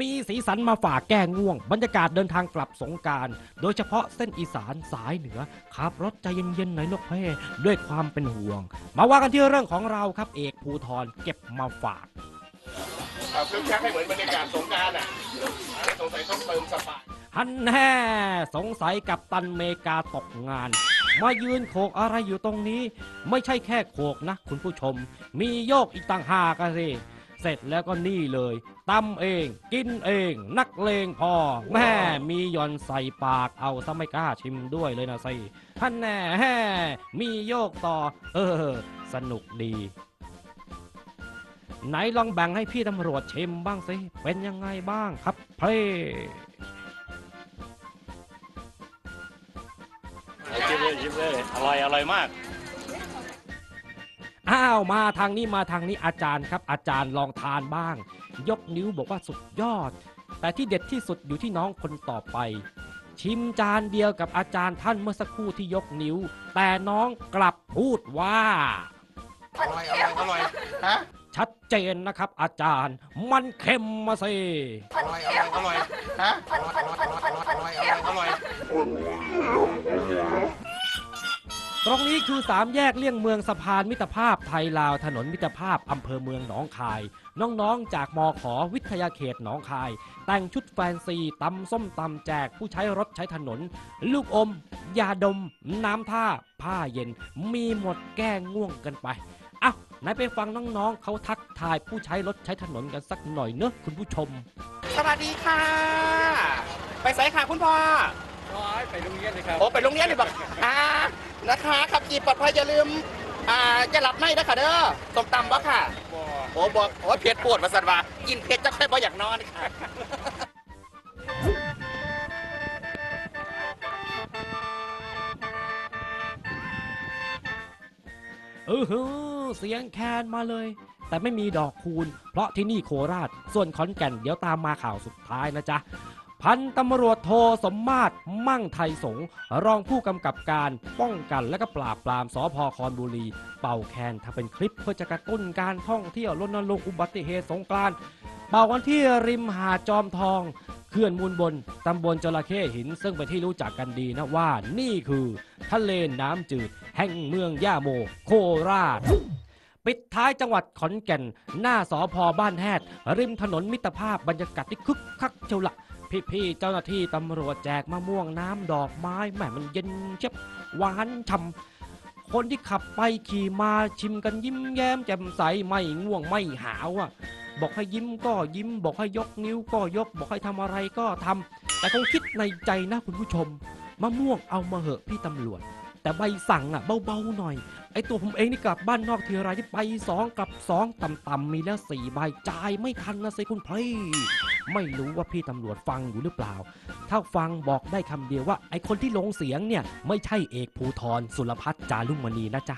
มีสีสันมาฝากแก้ง่วง บรรยากาศเดินทางกลับสงกราร โดยเฉพาะเส้นอีสานสายเหนือขับรถใจเย็นๆหน่อยลูกเพ่ด้วยความเป็นห่วง มาว่ากันที่เรื่องของเราครับเอกภูธรเก็บมาฝากเอาคึกคักให้เหมือนบรรยากาศสงกรารอะสงสัยต้องเติมสปายฮันแน่สงสัยกับตันเมกาตกงาน มายืนโขกอะไรอยู่ตรงนี้ ไม่ใช่แค่โขกนะ คุณผู้ชม มีโยกอีกต่างหากอะสิเสร็จแล้วก็นี่เลยตำเอง กินเอง นักเลงพอ แม่มีหย่อนใส่ปากเอาซะไม่กล้าชิมด้วยเลยนะสิท่านแน่แฮ่มีโยกต่อ เออ สนุกดีไหนลองแบ่งให้พี่ตำรวจชิมบ้างสิ เป็นยังไงบ้างครับเพลชิมเลยชิมเลยอร่อยอร่อยมาก อ้าวมาทางนี้มาทางนี้อาจารย์ครับ อาจารย์ลองทานบ้าง ยกนิ้วบอกว่าสุดยอด แต่ที่เด็ดที่สุดอยู่ที่น้องคนต่อไป ชิมจานเดียวกับอาจารย์ท่านเมื่อสักครู่ที่ยกนิ้ว แต่น้องกลับพูดว่า อร่อยอร่อยอร่อยฮะชัดเจนนะครับ อาจารย์มันเค็มมาสิอร่อยอร่อยอร่อยฮะอร่อยอร่อยอร่อยอร่อยอร่อย ตรงนี้คือสามแยกเลี่ยงเมืองสะพานมิตรภาพไทยลาวถนนมิตรภาพอำเภอเมืองหนองคาย น้องๆ จากมขอวิทยาเขตหนองคาย แต่งชุดแฟนซีตำส้มตำแจกผู้ใช้รถใช้ถนน ลูกอม ยาดม น้ำท่า ผ้าเย็น มีหมดแก้ง่วงกันไปเอ้าไหนไปฟังน้องๆเขาทักทายผู้ใช้รถใช้ถนนกันสักหน่อยเนอะคุณผู้ชม สวัสดีค่ะ ไปไสค่ะคุณพ่อ ไปโรงเรียนเลยครับโอ้ไปโรงเรียนเลยบอกอ่านะคะขับขี่ปลอดภัยอย่าลืมอ่าอย่าหลับในนะค่ะเด้อส้มตำบ่ค่ะ โอ้บอกโอ้เผ็ดปวดมาสันว่ากินเผ็ดจะค่อยบ่อยากนอนค่ะเออหือเสียงแคนมาเลย แต่ไม่มีดอกคูณ เพราะที่นี่โคราช ส่วนขอนแก่นเดี๋ยวตามมาข่าวสุดท้ายนะจ๊ะ พันตำรวจโทสมมาตรมั่งไทยสงรองผู้กำกับการป้องกันและก็ปราบปรามสพคอนบุรี เป่าแคนทำเป็นคลิปเพื่อจะกระตุ้นการท่องเที่ยวรณรงค์อุบัติเหตุสงกรานต์เป่ากันที่ริมหาดจอมทองเขื่อนมูลบนตำบลจระเข้หิน ซึ่งเป็นที่รู้จักกันดีนะว่านี่คือทะเลน้ำจืด แห่งเมืองย่าโม โคราชปิดท้ายจังหวัดขอนแก่น หน้าสอพอบ้านแฮดริมถนนมิตรภาพบรรยากาศที่คึกคักเจ้าละ พี่ๆเจ้าหน้าที่ตำรวจแจกมะม่วงน้ำดอกไม้แหมมันเย็นเจ็บหวานช่ำคนที่ขับไปขี่มาชิมกันยิ้มแย้มแจ่มใสไม่ง่วงไม่หาวอะบอกให้ยิ้มก็ยิ้ม บอกให้ยกนิ้วก็ยก บอกให้ทำอะไรก็ทำแต่คงคิดในใจนะคุณผู้ชม มะม่วงเอามาเหอะพี่ตำรวจ แต่ใบสั่งอะเบาๆหน่อย ไอตัวผมเองนี่กลับบ้านนอกทีไรที่ไปสองกลับสองต่ำๆมีแล้วสี่ใบจ่ายไม่ทันนะสิคุณพี่ไม่รู้ว่าพี่ตำรวจฟังอยู่หรือเปล่า ถ้าฟังบอกได้คำเดียวว่า ไอคนที่ลงเสียงเนี่ย ไม่ใช่เอกภูธรสุรพัฒน์จารุมณีนะจ๊ะ